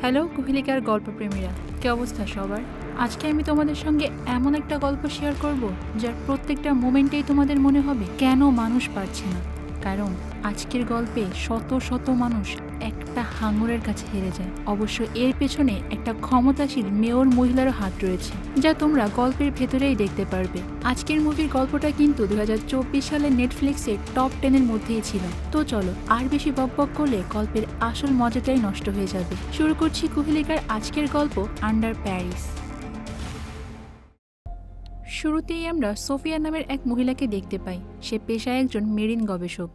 Hello কুহিলিকার গল্পপ্রেমীরা, কী অবস্থা সবার? আজকে আমি তোমাদের সঙ্গে এমন একটা গল্প শেয়ার করব, যার প্রত্যেকটা মোমেন্টেই তোমাদের মনে হবে কেন মানুষ পারছে না। কারণ আজকের গল্পে শত শত মানুষ একটা হাঙরের কাছে হেরে যায়। অবশ্য এর পেছনে একটা ক্ষমতাশীল মেয়র মহিলারও হাত রয়েছে, যা তোমরা গল্পের ভেতরেই দেখতে পারবে। আজকের মুভির গল্পটা কিন্তু দু সালে নেটফ্লিক্সে টপ টেনের মধ্যেই ছিল। তো চলো, আর বেশি বকবক করলে গল্পের আসল মজাটাই নষ্ট হয়ে যাবে। শুরু করছি কুহেলিকার আজকের গল্প, আন্ডার প্যারিস। শুরুতেই আমরা সোফিয়া নামের এক মহিলাকে দেখতে পাই। সে পেশায় একজন মেরিন গবেষক।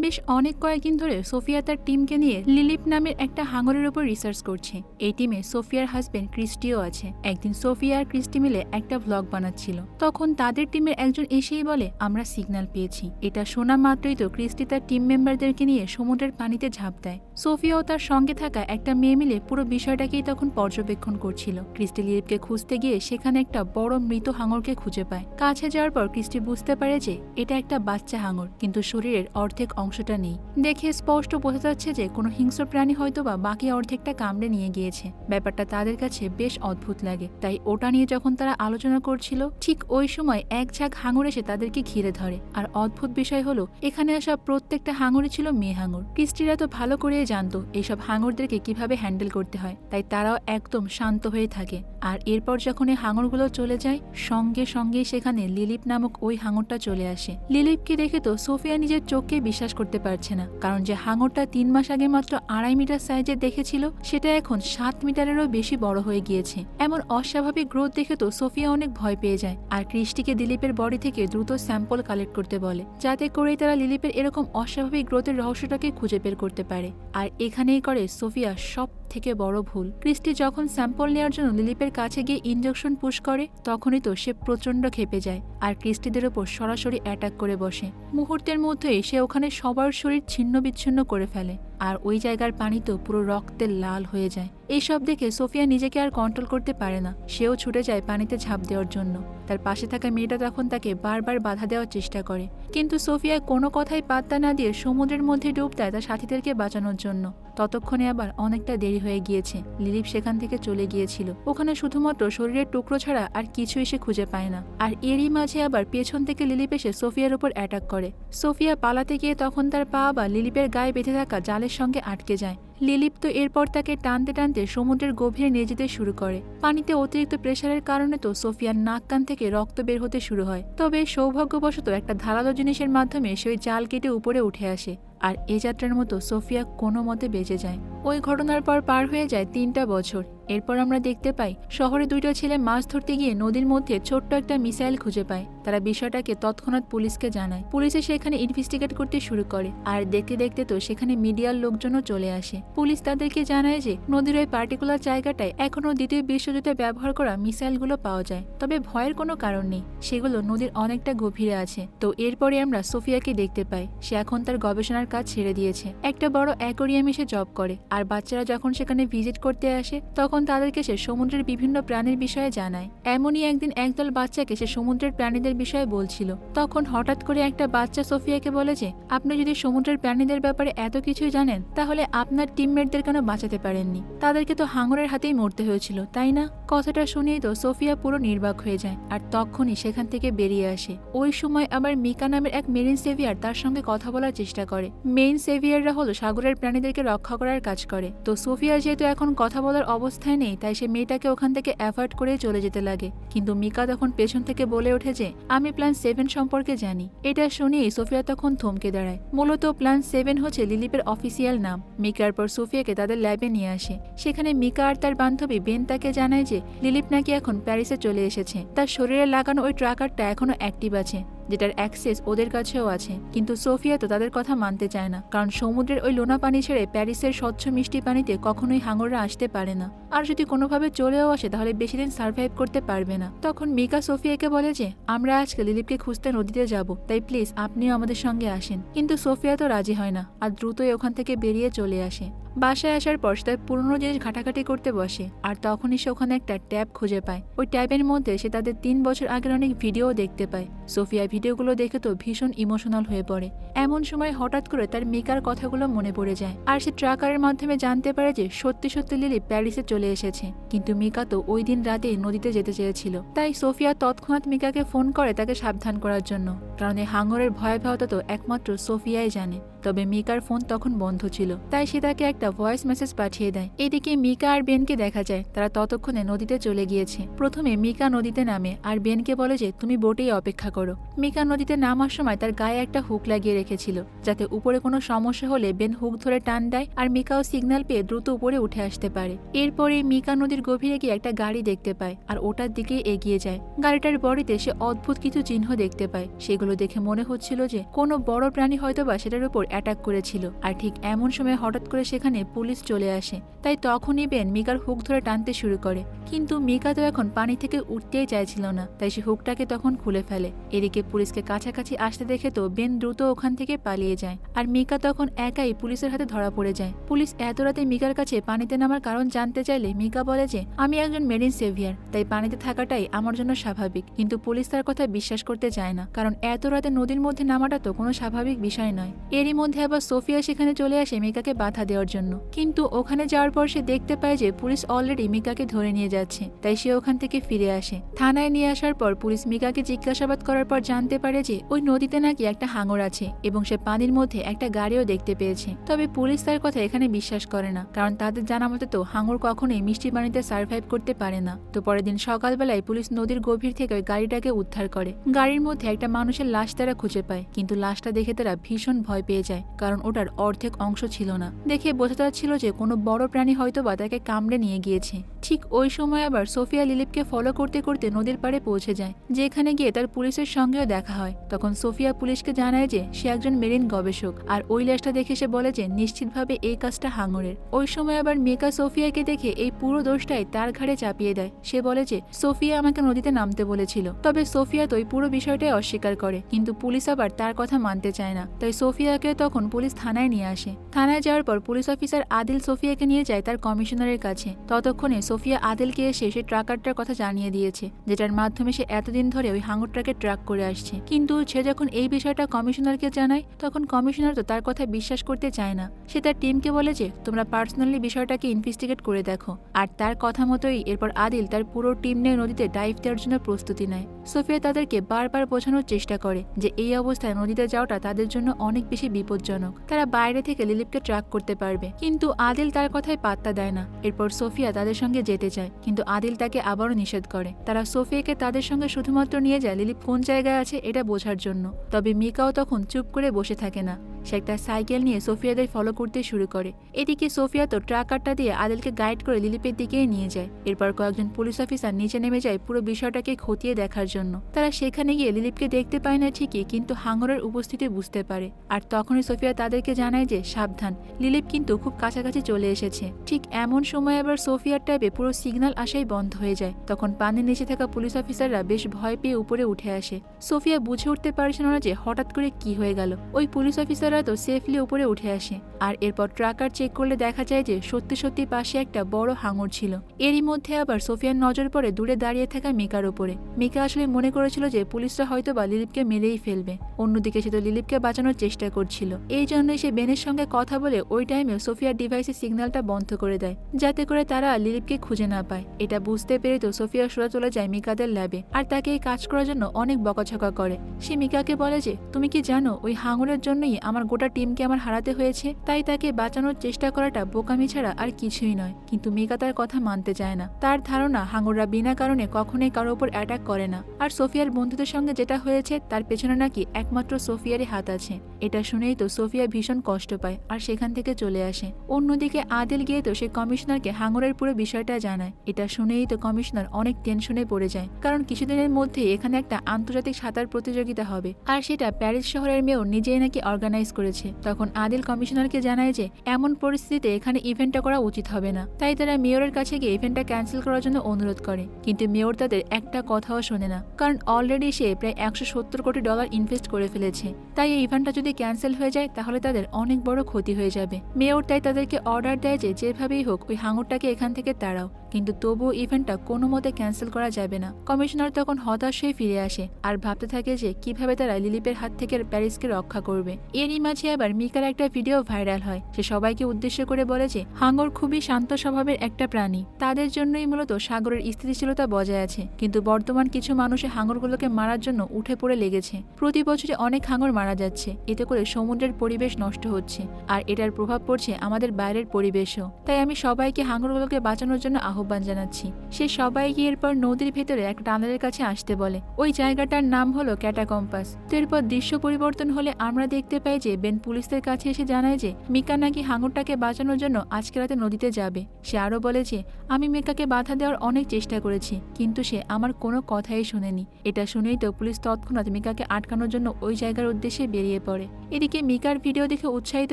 বেশ অনেক কয়েকদিন ধরে সোফিয়া তার টিমকে নিয়ে লিলিপ নামের একটা হাঙরের উপর রিসার্চ করছে। এই টিমে সোফিয়ার হাজবেন্ড ক্রিস্টিও আছে। একদিন সোফিয়া আর ক্রিস্টি মিলে একটা ভ্লগ বানাচ্ছিল। তখন তাদের টিমের একজন এসেই বলে, আমরা সিগন্যাল পেয়েছি। এটা শোনা মাত্রই তো ক্রিস্টি তার টিম মেম্বারদেরকে নিয়ে সমুদ্রের পানিতে ঝাঁপ দেয়। সোফিয়াও তার সঙ্গে থাকা একটা মেয়ে মিলে পুরো বিষয়টাকেই তখন পর্যবেক্ষণ করছিল। ক্রিস্টি লিলিপকে খুঁজতে গিয়ে সেখানে একটা বড় মৃত হাঙরকে খুঁজে পায়। কাছে যাওয়ার পর ক্রিস্টি বুঝতে পারে যে, এটা একটা বাচ্চা হাঙর, কিন্তু শরীরের অর্ধেক অংশটা নেই। দেখে স্পষ্ট বোঝা যাচ্ছে যে কোনো হিংস্র প্রাণী হয়তো বা বাকি অর্ধেকটা কামড়ে নিয়ে গিয়েছে। ব্যাপারটা তাদের কাছে বেশ অদ্ভুত লাগে, তাই ওটা নিয়ে যখন তারা আলোচনা করছিল, ঠিক ওই সময় এক ঝাঁক হাঙর এসে তাদেরকে ঘিরে ধরে। আর অদ্ভুত বিষয় হলো, এখানে আসা প্রত্যেকটা হাঙরই ছিল মেয়ে হাঙর। কৃষ্টিরা তো ভালো করেই জানতো এইসব হাঙরদেরকে কীভাবে হ্যান্ডেল করতে হয়, তাই তারাও একদম শান্ত হয়ে থাকে। আর এরপর যখন এই হাঙরগুলো চলে যায়, সঙ্গে সঙ্গে সেখানে লিলিপ নামক ওই হাঙরটা চলে আসে। লিলিপকে দেখে তো সোফিয়া নিজের চোখকে বিশ্বাস করতে পারছে না। কারণ যে হাঙরটা তিন মাস আগে মাত্র আড়াই মিটার সাইজের দেখেছিল, সেটা এখন সাত মিটারেরও বেশি বড় হয়ে গিয়েছে। এমন অস্বাভাবিক গ্রোথ দেখে তো সোফিয়া অনেক ভয় পেয়ে যায়। আর ক্রিস্টিকে দিলীপের বডি থেকে দ্রুত স্যাম্পল কালেক্ট করতে বলে, যাতে করেই তারা লিলিপের এরকম অস্বাভাবিক গ্রোথের রহস্যটাকে খুঁজে বের করতে পারে। আর এখানেই করে সোফিয়া সব থেকে বড় ভুল। ক্রিস্টি যখন স্যাম্পল নেওয়ার জন্য লিলিপের কাছে গিয়ে ইনজেকশন পুশ করে, তখনই তো সে প্রচণ্ড খেপে যায়। আর ক্রিস্টিদের ওপর সরাসরি অ্যাটাক করে বসে। মুহূর্তের মধ্যেই সে ওখানে সবার শরীর ছিন্ন বিচ্ছিন্ন করে ফেলে। আর ওই জায়গার পানি তো পুরো রক্তের লাল হয়ে যায়। এইসব দেখে সোফিয়া নিজেকে আর কন্ট্রোল করতে পারে না। সেও ছুটে যায় পানিতে ঝাঁপ দেওয়ার জন্য। তার পাশে থাকা মেয়েটা তখন তাকে বারবার বাধা দেওয়ার চেষ্টা করে। কিন্তু সোফিয়া কোনো কথাই পাত্তা না দিয়ে সমুদ্রের মধ্যে ডুব দেয় তার সাথীদেরকে বাঁচানোর জন্য। ততক্ষণে আবার অনেকটা দেরি হয়ে গিয়েছে। লিলিপ সেখান থেকে চলে গিয়েছিল। ওখানে শুধুমাত্র শরীরের টুকরো ছাড়া আর কিছুই সে খুঁজে পায় না। আর এরই মাঝে আবার পেছন থেকে লিলিপ এসে সোফিয়ার উপর অ্যাটাক করে। সোফিয়া পালাতে গিয়ে তখন তার পা বা লিলিপের গায়ে বেঁধে থাকা জালের সঙ্গে আটকে যায়। লিলিপ্ত এরপর তাকে টানতে টানতে সমুদ্রের গভীরে নিয়ে যেতে শুরু করে। পানিতে অতিরিক্ত প্রেশারের কারণে তো সোফিয়ার নাক কান থেকে রক্ত বের হতে শুরু হয়। তবে সৌভাগ্যবশত একটা ধারালো জিনিসের মাধ্যমে সে ওই জাল কেটে উপরে উঠে আসে। আর এ যাত্রার মতো সোফিয়া কোনো মতে বেঁচে যায়। ওই ঘটনার পর পার হয়ে যায় তিনটা বছর। এরপর আমরা দেখতে পাই, শহরে দুইটা ছেলে মাছ ধরতে গিয়ে নদীর মধ্যে ছোট্ট একটা মিসাইল খুঁজে পায়। তারা বিষয়টাকে তৎক্ষণাৎ পুলিশকে জানায়। পুলিশে সেখানে ইনভেস্টিগেট করতে শুরু করে আর দেখতে দেখতে তো সেখানে মিডিয়ার লোকজনও চলে আসে। পুলিশ তাদেরকে জানায় যে, নদীর ওই পার্টিকুলার জায়গাটায় এখনও দ্বিতীয় বিশ্বযুদ্ধে ব্যবহার করা মিসাইলগুলো পাওয়া যায়। তবে ভয়ের কোনো কারণ নেই, সেগুলো নদীর অনেকটা গভীরে আছে। তো এরপরে আমরা সোফিয়াকে দেখতে পাই, সে এখন তার গবেষণার কাজ ছেড়ে দিয়েছে। একটা বড় অ্যাকোরিয়াম এসে জব করে, আর বাচ্চারা যখন সেখানে ভিজিট করতে আসে, তখন তাদেরকে সে সমুদ্রের বিভিন্ন প্রাণীর বিষয়ে জানায়। এমনই একদিন একদল বাচ্চাকে সে সমুদ্রের প্রাণীদের বিষয়ে বলছিল। তখন হঠাৎ করে একটা বাচ্চা সোফিয়াকে বলে যে, আপনি যদি সমুদ্রের প্রাণীদের ব্যাপারে এত কিছুই জানেন, তাহলে আপনার টিমমেটদের কেন বাঁচাতে পারেননি? তাদেরকে তো হাঙরের হাতেই মরতে হয়েছিল, তাই না? কথাটা শুনেই তো সোফিয়া পুরো নির্বাক হয়ে যায় আর তখনই সেখান থেকে বেরিয়ে আসে। ওই সময় আবার মিকা নামের এক মেরিন সেভিয়ার তার সঙ্গে কথা বলার চেষ্টা করে। মেইন সেভিয়াররা হলো সাগরের প্রাণীদেরকে রক্ষা করার কাজ করে। তো সোফিয়া যেহেতু এখন কথা বলার অবস্থায় নেই, তাই সে মেয়েটাকে ওখান থেকে অ্যাভয়েড করে চলে যেতে লাগে। কিন্তু মিকা তখন পেছন থেকে বলে ওঠে যে, আমি প্ল্যান সেভেন সম্পর্কে জানি। এটা শুনেই সোফিয়া তখন থমকে দাঁড়ায়। মূলত প্ল্যান সেভেন হচ্ছে লিলিপের অফিসিয়াল নাম। মিকার পর সোফিয়াকে তাদের ল্যাবে নিয়ে আসে। সেখানে মিকা আর তার বান্ধবী বেন তাকে জানায় যে, লিলিপ নাকি এখন প্যারিসে চলে এসেছে। তার শরীরে লাগানো ওই ট্রাকারটা এখনও অ্যাক্টিভ আছে। যেটার অ্যাক্সেস ওদের কাছেও আছে। কিন্তু সোফিয়া তো তাদের কথা মানতে চায় না, কারণ সমুদ্রের ওই লোনা পানি ছেড়ে প্যারিসের স্বচ্ছ মিষ্টি পানিতে কখনোই হাঙররা আসতে পারে না। আর যদি কোনোভাবে চলেও আসে, তাহলে বেশি দিন সার্ভাইভ করতে পারবে না। তখন মিকা সোফিয়াকে বলে যে, আমরা আজকে দিলীপকে খুঁজতে নদীতে যাব। তাই প্লিজ, আপনিও আমাদের সঙ্গে আসেন। কিন্তু সোফিয়া তো রাজি হয় না, আর দ্রুতই ওখান থেকে বেরিয়ে চলে আসে। বাসায় আসার পর তার পুরনো জিনিস ঘাটাঘাটি করতে বসে, আর তখনই সে ওখানে একটা ট্যাব খুঁজে পায়। ওই ট্যাবের মধ্যে সে তাদের তিন বছর আগের অনেক ভিডিও দেখতে পায়। সোফিয়া ভিডিওগুলো দেখে তো ভীষণ ইমোশনাল হয়ে পড়ে। এমন সময় হঠাৎ করে তার মিকার কথাগুলো মনে পড়ে যায়, আর সে ট্রাকারের মাধ্যমে জানতে পারে যে সত্যি সত্যি লিলি প্যারিসে চলে এসেছে। কিন্তু মিকা তো ওই দিন রাতেই নদীতে যেতে চেয়েছিল। তাই সোফিয়া তৎক্ষণাৎ মিকাকে ফোন করে তাকে সাবধান করার জন্য, কারণ এই হাঙ্গরের ভয়াবহতা তো একমাত্র সোফিয়াই জানে। তবে মিকার ফোন তখন বন্ধ ছিল। তাই সে তাকে একটা ভয়েস মেসেজ পাঠিয়ে দেয়। এদিকে মিকা আর বেনকে দেখা যায়। তারা ততক্ষণে নদীতে চলে গিয়েছে। প্রথমে মিকা নদীতে নামে আর বেনকে বলে যে, তুমি বোটেই অপেক্ষা করো। মিকা নদীতে নামার সময় তার গায়ে একটা হুক লাগিয়ে রেখেছিল, যাতে উপরে কোনো সমস্যা হলে বেন হুক ধরে টান দেয় আর মিকাও সিগন্যাল পেয়ে দ্রুত উপরে উঠে আসতে পারে। এরপরে মিকা নদীর গভীরে গিয়ে একটা গাড়ি দেখতে পায় আর ওটার দিকে এগিয়ে যায়। গাড়িটার বডিতে সে অদ্ভুত কিছু চিহ্ন দেখতে পায়। সেগুলো দেখে মনে হচ্ছিল যে, কোনো বড় প্রাণী হয়তো বা সেটার উপর অ্যাটাক করেছিল। আর ঠিক এমন সময় হঠাৎ করে সেখানে পুলিশ চলে আসে। তাই তখনই বেন মিকার হুক ধরে টানতে শুরু করে। কিন্তু মিকা তো এখন পানি থেকে উঠতেই চাইছিল না। তাই সে হুকটাকে তখন খুলে ফেলে। এদিকে পুলিশকে কাছাকাছি আসতে দেখে তো বেন দ্রুত ওখান থেকে পালিয়ে যায়। আর মিকা তখন একাই পুলিশের হাতে ধরা পড়ে যায়। পুলিশ এত রাতে মিকার কাছে পানিতে নামার কারণ জানতে চাইলে মিকা বলে যে, আমি একজন মেরিন সেভিয়ার। তাই পানিতে থাকাটাই আমার জন্য স্বাভাবিক। কিন্তু পুলিশ তার কথা বিশ্বাস করতে চায় না। কারণ এত রাতে নদীর মধ্যে নামাটা তো কোনো স্বাভাবিক বিষয় নয়। এরই মধ্যে আবার সোফিয়া সেখানে চলে আসে মিকাকে বাধা দেওয়ার জন্য। কিন্তু ওখানে যাওয়ার পর সে দেখতে পায় যে পুলিশ অলরেডি মিকাকে ধরে নিয়ে যাচ্ছে। তাই সে ওখান থেকে ফিরে আসে। থানায় নিয়ে আসার পর পুলিশ মিকাকে জিজ্ঞাসাবাদ করার পর জানতে পারে যে ওই নদীতে নাকি একটা হাঙর আছে এবং সে পানির মধ্যে একটা গাড়িও দেখতে পেয়েছে। তবে পুলিশ তার কথা এখানে বিশ্বাস করে না, কারণ তাদের জানা মতে তো হাঙর কখনোই মিষ্টি পানিতে সার্ভাইভ করতে পারে না। তো পরের দিন সকালবেলায় পুলিশ নদীর গভীর থেকে ওই গাড়িটাকে উদ্ধার করে। গাড়ির মধ্যে একটা মানুষের লাশ তারা খুঁজে পায়, কিন্তু লাশটা দেখে তারা ভীষণ ভয় পেয়ে যায়। কারণ ওটার অর্ধেক অংশ ছিল না। দেখে বোঝা যাচ্ছিল যে কোনো বড় প্রাণী হয়তো বা তাকে কামড়ে নিয়ে গিয়েছে। ঠিক ওই সময় আবার সোফিয়া লিলিপকে ফলো করতে করতে নদীর পাড়ে পৌঁছে যায়, যেখানে গিয়ে তার পুলিশের সঙ্গেও দেখা হয়। তখন সোফিয়া পুলিশকে জানায় যে সে একজন মেরিন গবেষক, আর ওই লাশটা দেখে সে বলে যে নিশ্চিতভাবে এই কাজটা হাঙরের। ওই সময় আবার মেকা সোফিয়াকে দেখে এই পুরো দোষটাই তার ঘাড়ে চাপিয়ে দেয়। সে বলে যে, সোফিয়া আমাকে নদীতে নামতে বলেছিল। তবে সোফিয়া তো ওই পুরো বিষয়টাই অস্বীকার করে, কিন্তু পুলিশ আবার তার কথা মানতে চায় না। তাই সোফিয়াকে তখন পুলিশ থানায় নিয়ে আসে। থানায় যাওয়ার পর পুলিশ অফিসার আদিল সোফিয়াকে নিয়ে যায় তার কমিশনারের কাছে। ততক্ষণে সোফিয়া আদিলকে এসে সে ট্রাকারটার কথা জানিয়ে দিয়েছে, যেটার মাধ্যমে সে এতদিন ধরে ওই হাঙরটাকে ট্রাক করে আসছে। কিন্তু সে যখন এই বিষয়টা কমিশনারকে জানায়, তখন কমিশনার তো তার কথা বিশ্বাস করতে চায় না। সে তার টিমকে বলে যে, তোমরা পার্সোনালি বিষয়টাকে ইনভেস্টিগেট করে দেখো। আর তার কথা মতোই এরপর আদিল তার পুরো টিম নিয়ে নদীতে ডাইভ দেওয়ার জন্য প্রস্তুতি নেয়। সোফিয়া তাদেরকে বারবার বোঝানোর চেষ্টা করে যে, এই অবস্থায় নদীতে যাওয়াটা তাদের জন্য অনেক বেশি বিপজ্জনক। তারা বাইরে থেকে লিলিপকে ট্র্যাক করতে পারবে। কিন্তু আদিল তার কথায় পাত্তা দেয় না। এরপর সোফিয়া তাদের সঙ্গে যেতে চায়। কিন্তু আদিল তাকে আবারও নিষেধ করে। তারা সোফিয়াকে তাদের সঙ্গে শুধুমাত্র নিয়ে যায়, লিলিপ কোন জায়গায় আছে এটা বোঝার জন্য। তবে মিকাও তখন চুপ করে বসে থাকে না। সে একটা সাইকেল নিয়ে সোফিয়াদের ফলো করতে শুরু করে। এদিকে সোফিয়া তো ট্রাকারটা দিয়ে আদিলকে গাইড করে লিলিপের দিকেই নিয়ে যায়। এরপর কয়েকজন পুলিশ অফিসার নিচে নেমে যায় পুরো বিষয়টাকে খতিয়ে দেখার জন্য। তারা সেখানে গিয়ে লিলিপকে দেখতে পায় না ঠিকই, কিন্তু হাঙ্গরের উপস্থিতি বুঝতে পারে। আর তখনই সোফিয়া তাদেরকে জানায় যে, সাবধান। লিলিপ কিন্তু খুব কাছাকাছি চলে এসেছে। ঠিক এমন সময় আবার সোফিয়ার ট্যাবে পুরো সিগন্যাল আসাই বন্ধ হয়ে যায়। তখন পানির নিচে থাকা পুলিশ অফিসাররা বেশ ভয় পেয়ে উপরে উঠে আসে। সোফিয়া বুঝে উঠতে পারছিল না যে, হঠাৎ করে কি হয়ে গেল। ওই পুলিশ অফিসাররা তো সেফলি উপরে উঠে আসে। আর এরপর ট্রাকার চেক করলে দেখা যায় যে, সত্যি সত্যি পাশে একটা বড় হাঙর ছিল। এরই মধ্যে আবার সোফিয়ার নজর পড়ে দূরে দাঁড়িয়ে থাকা মিকার উপরে। মিকা আসলে মনে করেছিল যে, পুলিশরা হয়তো বা লিলিপকে মেরেই ফেলবে। অন্যদিকে সে তো লিলিপকে বাঁচানোর চেষ্টা করছিল। এই জন্যই সে বেনের সঙ্গে কথা বলে ওই টাইমে সোফিয়ার ডিভাইসের সিগন্যালটা বন্ধ করে দেয়, যাতে করে তারা লিলিপকে খুঁজে না পায়। এটা বুঝতে পেরে তো সোফিয়া সোজা চলে যায় মিকাদের ল্যাবে আর তাকে এই কাজ করার জন্য অনেক বকাঝকা করে। সে মিকাকে বলে যে, তুমি কি জানো, ওই হাঙরের জন্যই আমার গোটা টিমকে আমার হারাতে হয়েছে? তাই তাকে বাঁচানোর চেষ্টা করাটা বোকামি ছাড়া আর কিছুই নয়। কিন্তু মিকা তার কথা মানতে চায় না। তার ধারণা, হাঙররা বিনা কারণে কখনোই কারও উপর অ্যাটাক করে না। আর সোফিয়ার বন্ধুদের সঙ্গে যেটা হয়েছে, তার পেছনে নাকি একমাত্র সোফিয়ারই হাত আছে। এটা শুনেই তো সোফিয়া ভীষণ কষ্ট পায় আর সেখান থেকে চলে আসে। অন্যদিকে আদিল গিয়ে তো সে কমিশনারকে হাঙরের পুরো বিষয়টা জানায়। এটা শুনেই তো কমিশনার অনেক টেনশনে পড়ে যায়। কারণ কিছুদিনের মধ্যে এখানে একটা আন্তর্জাতিক সাঁতার প্রতিযোগিতা হবে। আর সেটা প্যারিস শহরের মেয়র নিজেই নাকি অর্গানাইজ করেছে। তখন আদিল কমিশনারকে জানায় যে, এমন পরিস্থিতিতে এখানে ইভেন্টটা করা উচিত হবে না। তাই তারা মেয়রের কাছে গিয়ে ইভেন্টটা ক্যান্সেল করার জন্য অনুরোধ করে। কিন্তু মেয়র তাদের একটা কথাও শোনে না। কারণ অলরেডি সে প্রায় একশো সত্তর কোটি ডলার ইনভেস্ট করে ফেলেছে। তাই এই ইভেন্টটা যদি ক্যান্সেল হয়ে যায়, তাহলে তাদের অনেক বড় ক্ষতি হয়ে যাবে। মেয়র তাই তাদেরকে অর্ডার দেয় যে যেভাবেই হোক, ওই হাঙরটাকে এখান থেকে তাড়াও। কিন্তু তবুও ইভেন্টটা কোনো মতে ক্যান্সেল করা যাবে না। কমিশনার তখন হতাশ হয়ে ফিরে আসে আর ভাবতে থাকে যে কীভাবে তারা লিলিপের হাত থেকে প্যারিসকে রক্ষা করবে। এরই মাঝে আবার মিকার একটা ভিডিও ভাইরাল হয়। সে সবাইকে উদ্দেশ্য করে বলে যে হাঙ্গর খুবই শান্ত স্বভাবের একটা প্রাণী। তাদের জন্যই মূলত সাগরের স্থিতিশীলতা বজায় আছে। কিন্তু বর্তমান কিছু মানুষে হাঙরগুলোকে মারার জন্য উঠে পড়ে লেগেছে। প্রতি বছরে অনেক হাঙর মারা যাচ্ছে। এতে করে সমুদ্রের পরিবেশ নষ্ট হচ্ছে, আর এটার প্রভাব পড়ছে আমাদের বাইরের পরিবেশও। তাই আমি সবাইকে হাঙরগুলোকে বাঁচানোর জন্য আহ্বান জানাচ্ছি। সে সবাইকে এরপর নদীর ভেতরে এক টানেলের কাছে আসতে বলে। ওই জায়গাটার নাম হলো ক্যাটাকম্পাস তো এরপর দৃশ্য পরিবর্তন হলে আমরা দেখতে পাই যে বেন পুলিশদের কাছে এসে জানায় যে মিকা নাকি হাঙরটাকে বাঁচানোর জন্য আজকে রাতে নদীতে যাবে। সে আরও বলে যে, আমি মিকাকে বাধা দেওয়ার অনেক চেষ্টা করেছি, কিন্তু সে আমার কোনো কথাই শুনেনি। এটা শুনেই তো পুলিশ তৎক্ষণাৎ মিকাকে আটকানোর জন্য ওই জায়গার উদ্দেশ্যে বেরিয়ে পড়ে। এদিকে মিকার ভিডিও দেখে উৎসাহিত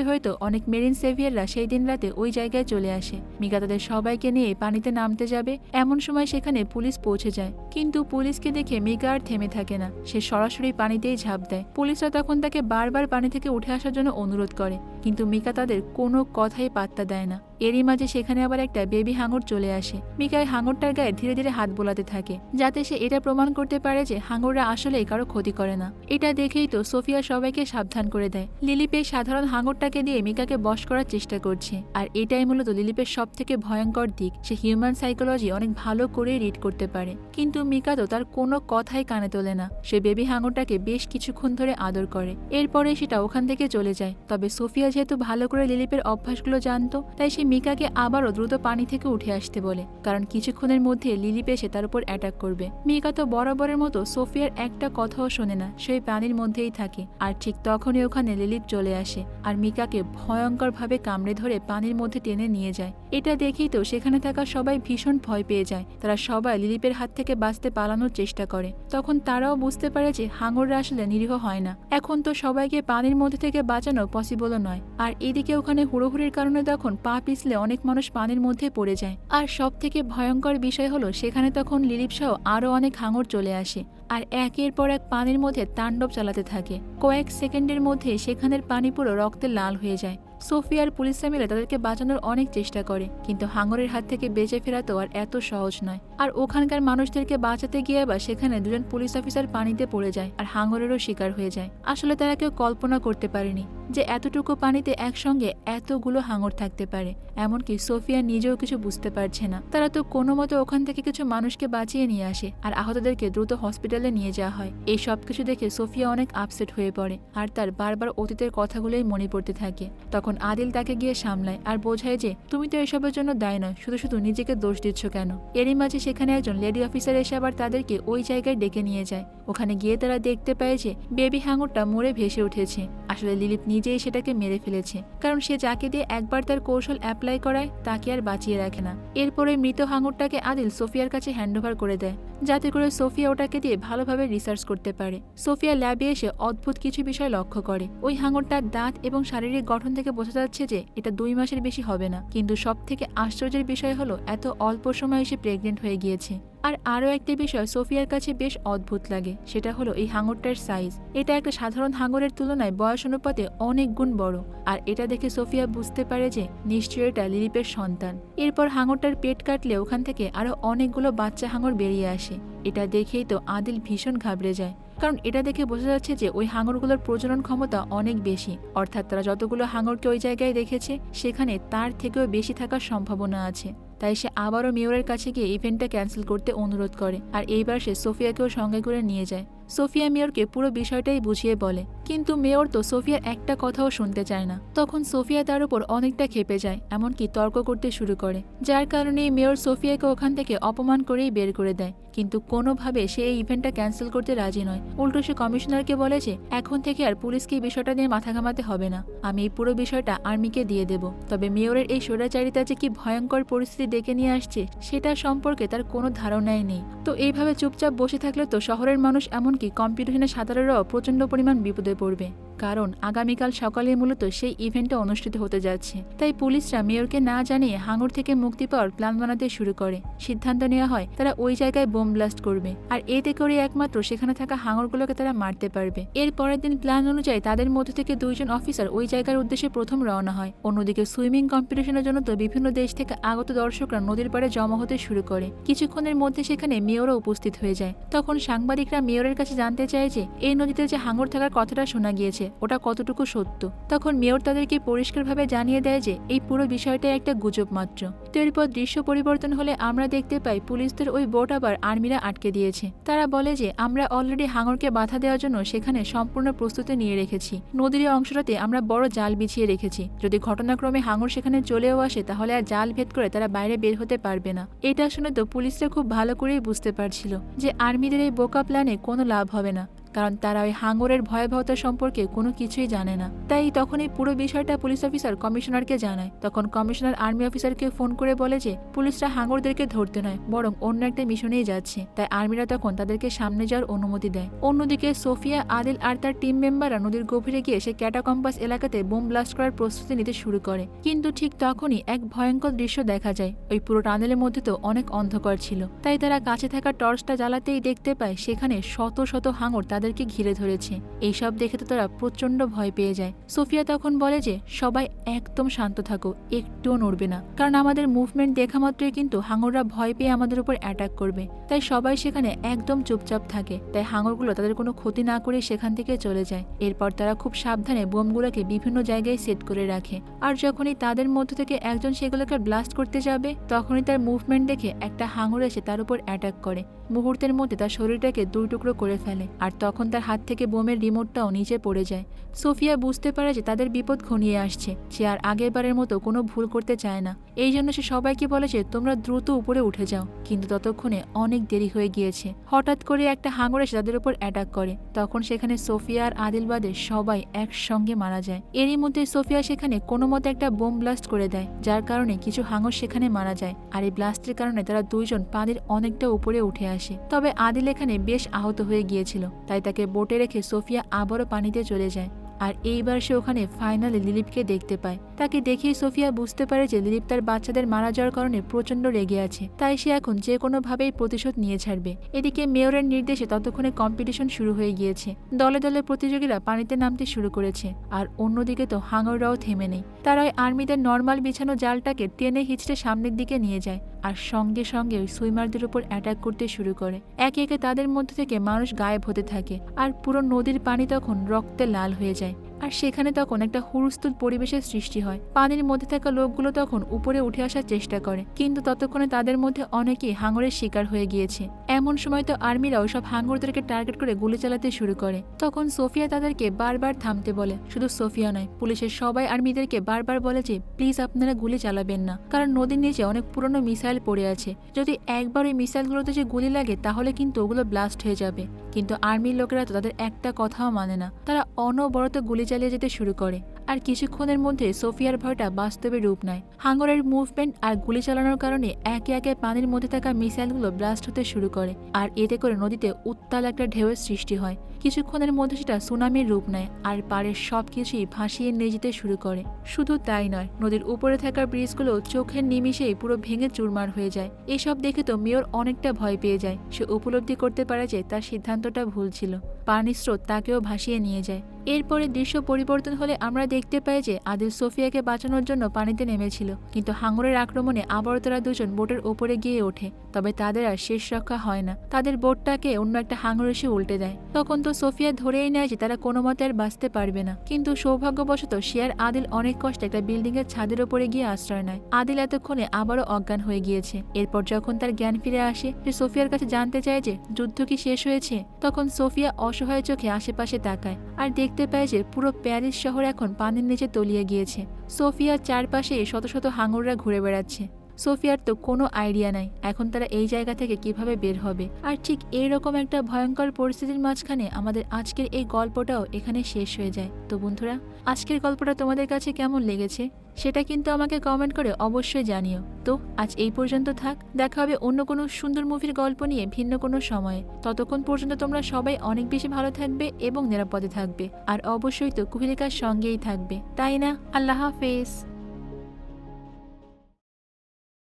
হয়তো অনেক মেরিন সেভিয়াররা সেই দিন রাতে ওই জায়গায় চলে আসে। মিকা তাদের সবাইকে নিয়ে পানিতে নামতে যাবে। এমন সময় সেখানে পুলিশ পৌঁছে যায়। কিন্তু পুলিশকে দেখে মিকা আর থেমে থাকে না। সে সরাসরি পানিতেই ঝাঁপ দেয়। পুলিশরা তখন তাকে বারবার পানি থেকে উঠে আসার জন্য অনুরোধ করে। কিন্তু মিকা তাদের কোনো কথাই পাত্তা দেয় না। এরই মাঝে সেখানে আবার একটা বেবি হাঙর চলে আসে। মিকাই হাঙরটার গায়ে ধীরে ধীরে হাত বোলাতে থাকে, যাতে সে এটা প্রমাণ করতে পারে যে হাঙররা আসলে কারও ক্ষতি করে না। এটা দেখেই তো সোফিয়া সবাইকে সাবধান করে দেয়। লিলিপে সাধারণ হাঙরটাকে দিয়ে মিকাকে বশ করার চেষ্টা করছে, আর এটাই মূলত লিলিপের সব থেকে ভয়ঙ্কর দিক। সে হিউম্যান সাইকোলজি অনেক ভালো করে রিড করতে পারে, কিন্তু মিকা তো তার কোনো কথাই কানে তোলে না। সে বেবি হাঙরটাকে বেশ কিছুক্ষণ ধরে আদর করে। এরপরে সেটা ওখান থেকে চলে যায়। তবে সোফিয়া যেহেতু ভালো করে লিলিপের অভ্যাসগুলো জানতো, তাই সে মিকাকে আবারও দ্রুত পানি থেকে উঠে আসতে বলে, কারণ কিছুক্ষণের মধ্যে লিলিপ এসে তার উপর অ্যাটাক করবে। মিকা তো বরাবরের মতো সোফিয়ার একটা কথাও শোনে না, সেই পানির মধ্যেই থাকে, আর ঠিক তখনই ওখানে লিলিপ চলে আসে, আর মিকাকে ভয়ঙ্করভাবে কামড়ে ধরে পানির মধ্যে টেনে নিয়ে যায়। এটা দেখেই তো সেখানে থাকা সবাই ভীষণ ভয় পেয়ে যায়, তারা সবাই লিলিপের হাত থেকে বাঁচতে পালানোর চেষ্টা করে। তখন তারাও বুঝতে পারে যে হাঙররা আসলে নিরীহ হয় না। এখন তো সবাইকে পানির মধ্যে থেকে বাঁচানো পসিবলও নয়, আর এদিকে ওখানে হুড়োহুড়ির কারণে তখন পা পিছলে অনেক মানুষ পানির মধ্যে পড়ে যায়। আর সব থেকে ভয়ঙ্কর বিষয় হলো, সেখানে তখন লিলিপ সহ আরও অনেক হাঙর চলে আসে। আর একের পর এক পানির মধ্যে তাণ্ডব চালাতে থাকে। কয়েক সেকেন্ডের মধ্যে সেখানের পানি পুরো রক্তে লাল হয়ে যায়। সোফিয়ার পুলিশরা মিলে তাদেরকে বাঁচানোর অনেক চেষ্টা করে, কিন্তু হাঙরের হাত থেকে বেঁচে ফেরা তো আর এত সহজ নয়। আর ওখানকার মানুষদেরকে বাঁচাতে গিয়ে আবার সেখানে দুজন পুলিশ অফিসার পানিতে পড়ে যায় আর হাঙরেরও শিকার হয়ে যায়। আসলে তারা কেউ কল্পনা করতে পারেনি যে এতটুকু পানিতে একসঙ্গে এতগুলো হাঙর থাকতে পারে, এমনকি সোফিয়া নিজেও কিছু বুঝতে পারছে না। তারা তো কোনো মতো ওখান থেকে কিছু মানুষকে বাঁচিয়ে নিয়ে আসে আর আহতদেরকে দ্রুত হসপিটালে নিয়ে যাওয়া হয়। এই সব কিছু দেখে সোফিয়া অনেক আপসেট হয়ে পড়ে আর তার বারবার অতীতের কথাগুলোই মনে পড়তে থাকে। তখন আদিল তাকে গিয়ে সামলায় আর বোঝায় যে, তুমি তো এসবের জন্য দায় নয়, শুধু শুধু নিজেকে দোষ দিচ্ছ কেন? এরই মাঝে সেখানে একজন লেডি অফিসার এসে আবার তাদেরকে ওই জায়গায় ডেকে নিয়ে যায়। ওখানে গিয়ে তারা দেখতে পায় যে বেবি হাঙরটা মরে ভেসে উঠেছে। আসলে লিলিপ নিজেই সেটাকে মেরে ফেলেছে। কারণ সে যাকে দিয়ে একবার তার কৌশল অ্যাপ্লাই করায়, তাকে আর বাঁচিয়ে রাখে না। এরপরে মৃত হাঙরটাকে আদিল সোফিয়ার কাছে হ্যান্ডওভার করে দেয়। যাতে করে সোফিয়া ওটাকে দিয়ে ভালোভাবে রিসার্চ করতে পারে। সোফিয়া ল্যাবে এসে অদ্ভুত কিছু বিষয় লক্ষ্য করে। ওই হাঙরটার দাঁত এবং শারীরিক গঠন থেকে বোঝা যাচ্ছে যে এটা দুই মাসের বেশি হবে না। কিন্তু সব থেকে আশ্চর্যের বিষয় হলো, এত অল্প সময় এসে প্রেগনেন্ট হয়ে গিয়েছে। আর আরও একটি বিষয় সোফিয়ার কাছে বেশ অদ্ভুত লাগে, সেটা হলো এই হাঙরটার সাইজ এটা একটা সাধারণ হাঙরের তুলনায় বয়স অনুপাতে অনেক গুণ বড়, আর এটা দেখে সোফিয়া বুঝতে পারে যে নিশ্চয়ই এটা লিলিপের সন্তান। এরপর হাঙরটার পেট কাটলে ওখান থেকে আরও অনেকগুলো বাচ্চা হাঙর বেরিয়ে আসে। এটা দেখেই তো আদিল ভীষণ ঘাবড়ে যায়। কারণ এটা দেখে বোঝা যাচ্ছে যে ওই হাঙরগুলোর প্রজনন ক্ষমতা অনেক বেশি, অর্থাৎ তারা যতগুলো হাঙরকে ওই জায়গায় দেখেছে, সেখানে তার থেকেও বেশি থাকার সম্ভাবনা আছে। তাই সে আবারও মেয়রের কাছে গিয়ে ইভেন্টটা ক্যান্সেল করতে অনুরোধ করে। আর এইবার সে সোফিয়াকেও সঙ্গে করে নিয়ে যায়। সোফিয়া মেয়রকে পুরো বিষয়টাই বুঝিয়ে বলে। কিন্তু মেয়র তো সোফিয়ার একটা কথাও শুনতে চায় না। তখন সোফিয়া তার উপর অনেকটা খেপে যায়, এমনকি তর্ক করতে শুরু করে। যার কারণে মেয়র সোফিয়াকে ওখান থেকে অপমান করেই বের করে দেয়। কিন্তু কোনোভাবে সে এই ইভেন্টটা ক্যান্সেল করতে রাজি নয়। উল্টো সে কমিশনারকে বলে যে, এখন থেকে আর পুলিশকে এই বিষয়টা নিয়ে মাথা ঘামাতে হবে না। আমি এই পুরো বিষয়টা আর্মিকে দিয়ে দেব। তবে মেয়রের এই স্বৈরাচারিতা যে কি ভয়ঙ্কর পরিস্থিতি ডেকে নিয়ে আসছে, সেটা সম্পর্কে তার কোনো ধারণাই নেই। তো এইভাবে চুপচাপ বসে থাকলে তো শহরের মানুষ এমনকি কম্পিটিশনের সাঁতারেরও প্রচণ্ড পরিমাণ বিপদে পড়বে। কারণ আগামীকাল সকালে মূলত সেই ইভেন্টটা অনুষ্ঠিত হতে যাচ্ছে। তাই পুলিশরা মেয়রকে না জানিয়ে হাঙর থেকে মুক্তি পাওয়ার প্ল্যান বানাতে শুরু করে। সিদ্ধান্ত নেওয়া হয়, তারা ওই জায়গায় বোম ব্লাস্ট করবে। আর এতে করে একমাত্র সেখানে থাকা হাঙরগুলোকে তারা মারতে পারবে। এর পরের দিন প্ল্যান অনুযায়ী তাদের মধ্য থেকে দুইজন অফিসার ওই জায়গার উদ্দেশ্যে প্রথম রওনা হয়। অন্যদিকে সুইমিং কম্পিটিশনের জন্য তো বিভিন্ন দেশ থেকে আগত দর্শকরা নদীর পাড়ে জমা হতে শুরু করে। কিছুক্ষণের মধ্যে সেখানে মেয়রও উপস্থিত হয়ে যায়। তখন সাংবাদিকরা মেয়রের কাছে জানতে চায় যে, এই নদীতে যে হাঙর থাকার কথাটা শোনা গিয়েছে ওটা কতটুকু সত্য? তখন মেয়র তাদেরকে পরিষ্কারভাবে জানিয়ে দেয় যে, এই পুরো বিষয়টা একটা গুজব মাত্র তো এরপর দৃশ্য পরিবর্তন হলে আমরা দেখতে পাই পুলিশদের ওই বোট আবার আর্মিরা আটকে দিয়েছে। তারা বলে যে, আমরা অলরেডি হাঙরকে বাধা দেওয়ার জন্য সেখানে সম্পূর্ণ প্রস্তুতি নিয়ে রেখেছি। নদীর অংশটাতে আমরা বড় জাল বিছিয়ে রেখেছি। যদি ঘটনাক্রমে হাঙর সেখানে চলেও আসে, তাহলে আর জাল ভেদ করে তারা বাইরে বের হতে পারবে না। এটা শুনে তো পুলিশরা খুব ভালো করেই বুঝতে পারছিল যে, আর্মিদের এই বোকা প্ল্যানে কোনো লাভ হবে না। কারণ তারা ওই হাঙ্গরের ভয়াবহতা সম্পর্কে কোনো কিছুই জানে না। তাই তখন এই পুরো বিষয়টা পুলিশ অফিসার কমিশনারকে জানায়। তখন কমিশনার আর্মি অফিসারকে ফোন করে বলে যে, পুলিশরা হাঙ্গরদেরকে ধরতে নয়, বরং অন্য একটা মিশনেই যাচ্ছে। তাই আর্মিরা তখন তাদেরকে সামনে যাওয়ার অনুমতি দেয়। অন্যদিকে সোফিয়া, আদিল আর তার টিম মেম্বাররা নদীর গভীরে গিয়ে সে ক্যাটাকম্পাস এলাকাতে বোম ব্লাস্ট করার প্রস্তুতি নিতে শুরু করে। কিন্তু ঠিক তখনই এক ভয়ঙ্কর দৃশ্য দেখা যায়। ওই পুরো টানেলের মধ্যে তো অনেক অন্ধকার ছিল। তাই তারা কাছে থাকা টর্চটা জ্বালাতেই দেখতে পায় সেখানে শত শত হাঙর তাদেরকে ঘিরে ধরেছে। এইসব দেখে তো তারা প্রচণ্ড ভয় পেয়ে যায়। সোফিয়া তখন বলে যে, সবাই একদম শান্ত থাকো, একটুও নড়বে না। কারণ আমাদের মুভমেন্ট দেখা মাত্রই কিন্তু হাঙররা ভয় পেয়ে আমাদের উপর অ্যাটাক করবে। তাই সবাই সেখানে একদম চুপচাপ থাকে। তাই হাঙরগুলো তাদের কোনো ক্ষতি না করে সেখান থেকে চলে যায়। এরপর তারা খুব সাবধানে বোমগুলোকে বিভিন্ন জায়গায় সেট করে রাখে। আর যখনই তাদের মধ্য থেকে একজন সেগুলোকে ব্লাস্ট করতে যাবে, তখনই তার মুভমেন্ট দেখে একটা হাঙর এসে তার উপর অ্যাটাক করে। মুহূর্তের মধ্যে তার শরীরটাকে দুই টুকরো করে ফেলে, আর তখন তার হাত থেকে বোমের রিমোটটাও নিচে পড়ে যায়। সোফিয়া বুঝতে পারে যে তাদের বিপদ ঘনিয়ে আসছে, সে আর আগের বারের মতো কোনো ভুল করতে চায় না। এই জন্য সে সবাইকে বলে যে, তোমরা দ্রুত উপরে উঠে যাও। কিন্তু ততক্ষণে অনেক দেরি হয়ে গিয়েছে। হঠাৎ করে একটা হাঙর এসে তাদের উপর অ্যাটাক করে। তখন সেখানে সোফিয়া আর আদিলবাদে সবাই একসঙ্গে মারা যায়। এরই মধ্যে সোফিয়া সেখানে কোনো মতে একটা বোম ব্লাস্ট করে দেয়, যার কারণে কিছু হাঙর সেখানে মারা যায়। আর এই ব্লাস্টের কারণে তারা দুইজন পানির অনেকটা উপরে উঠে আসে। তবে আদিল এখানে বেশ আহত হয়ে গিয়েছিল, তাই তাকে বোটে রেখে সোফিয়া আবারও পানিতে চলে যায়। আর এইবার সে ওখানে ফাইনালে লিলিপকে দেখতে পায়। তাকে দেখেই সোফিয়া বুঝতে পারে যে লিলিপ তার বাচ্চাদের মারা যাওয়ার কারণে প্রচণ্ড রেগে আছে। তাই সে এখন যে কোনোভাবেই প্রতিশোধ নিয়ে ছাড়বে। এদিকে মেয়রের নির্দেশে ততক্ষণে কম্পিটিশন শুরু হয়ে গিয়েছে। দলে দলে প্রতিযোগীরা পানিতে নামতে শুরু করেছে। আর অন্যদিকে তো হাঙররাও থেমে নেই। তারা ওই আর্মিদের নর্মাল বিছানো জালটাকে টেনে হিচড়ে সামনের দিকে নিয়ে যায়। আর সঙ্গে সঙ্গে ওই সুইমারদের উপর অ্যাটাক করতে শুরু করে। একে একে তাদের মধ্যে থেকে মানুষ গায়েব হতে থাকে। আর পুরো নদীর পানি তখন রক্তে লাল হয়ে যায়। 번째 আর সেখানে তখন একটা হুরস্তুল পরিবেশের সৃষ্টি হয়। পানির মধ্যে থাকা লোকগুলো তখন উপরে উঠে আসার চেষ্টা করে, কিন্তু ততক্ষণে তাদের মধ্যে অনেকেই হাঙরের শিকার হয়ে গিয়েছে। এমন সময় তো আর্মিরাও সব হাঙরদেরকে টার্গেট করে গুলি চালাতে শুরু করে। তখন সোফিয়া তাদেরকে বারবার থামতে বলে, শুধু সোফিয়া নয়, পুলিশের সবাই আর্মিদেরকে বারবার বলে যে, প্লিজ আপনারা গুলি চালাবেন না। কারণ নদীর নিচে অনেক পুরনো মিসাইল পড়ে আছে। যদি একবার ওই মিসাইলগুলোতে যে গুলি লাগে, তাহলে কিন্তু ওগুলো ব্লাস্ট হয়ে যাবে। কিন্তু আর্মির লোকেরা তো তাদের একটা কথাও মানে না। তারা অনবরত গুলি চালিয়ে যেতে শুরু করে। আর কিছুক্ষণের মধ্যে সোফিয়ার ভয়টা বাস্তবে রূপ নেয়। হাঙ্গরের মুভমেন্ট আর গুলি চালানোর কারণে একে একে পানির মধ্যে থাকা মিসাইলগুলো ব্লাস্ট হতে শুরু করে। আর এতে করে নদীতে উত্তাল একটা ঢেউয়ের সৃষ্টি হয়। কিছুক্ষণের মধ্যে সেটা সুনামির রূপ নেয় আর পাড়ের সব কিছুই ভাসিয়ে নিয়ে যেতে শুরু করে। শুধু তাই নয়, নদীর উপরে থাকা ব্রিজগুলো চোখের নিমিষেই পুরো ভেঙে চুরমার হয়ে যায়। এসব দেখে তো মেয়র অনেকটা ভয় পেয়ে যায়। সে উপলব্ধি করতে পারে যে তার সিদ্ধান্তটা ভুল ছিল। পানির স্রোত তাকেও ভাসিয়ে নিয়ে যায়। এরপরে দৃশ্য পরিবর্তন হলে আমরা দেখতে পাই যে আদিল সোফিয়াকে বাঁচানোর জন্য পানিতে নেমেছিল। কিন্তু হাঙ্গরের আক্রমণে আবারও তারা দুজন বোটের ওপরে গিয়ে ওঠে। তবে তাদের আর শেষ রক্ষা হয় না। তাদের বোটটাকে অন্য একটা হাঙ্গর এসে উল্টে দেয়। তখন তো সোফিয়া ধরেই নেয় যে তারা কোনো মতে আর বাঁচতে পারবে না। কিন্তু সৌভাগ্যবশত শিয়ার আদিল অনেক কষ্টে একটা বিল্ডিং এর ছাদের ওপরে গিয়ে আশ্রয় নেয়। আদিল এতক্ষণে আবারও অজ্ঞান হয়ে গিয়েছে। এরপর যখন তার জ্ঞান ফিরে আসে, সে সোফিয়ার কাছে জানতে চায় যে যুদ্ধ কি শেষ হয়েছে, তখন সোফিয়া অসহায় চোখে আশেপাশে তাকায় আর দেখতে পায় যে পুরো প্যারিস শহর এখন পানির নিচে তলিয়ে গিয়েছে। সোফিয়ার চারপাশে শত শত হাঙররা ঘুরে বেড়াচ্ছে। সোফিয়ার তো কোনো আইডিয়া নাই, এখন তারা এই জায়গা থেকে কীভাবে বের হবে? আর ঠিক এইরকম একটা ভয়ঙ্কর পরিস্থিতির মাঝখানে আমাদের আজকের এই গল্পটাও এখানে শেষ হয়ে যায়। তো বন্ধুরা, আজকের গল্পটা তোমাদের কাছে কেমন লেগেছে? সেটা কিন্তু আমাকে কমেন্ট করে অবশ্যই জানিও। তো আজ এই পর্যন্ত থাক, দেখা হবে অন্য কোনো সুন্দর মুভির গল্প নিয়ে ভিন্ন কোনো সময়ে। ততক্ষণ পর্যন্ত তোমরা সবাই অনেক বেশি ভালো থাকবে এবং নিরাপদে থাকবে। আর অবশ্যই তো কুহিলিকার সঙ্গেই থাকবে। তাই না? আল্লাহ হাফেজ।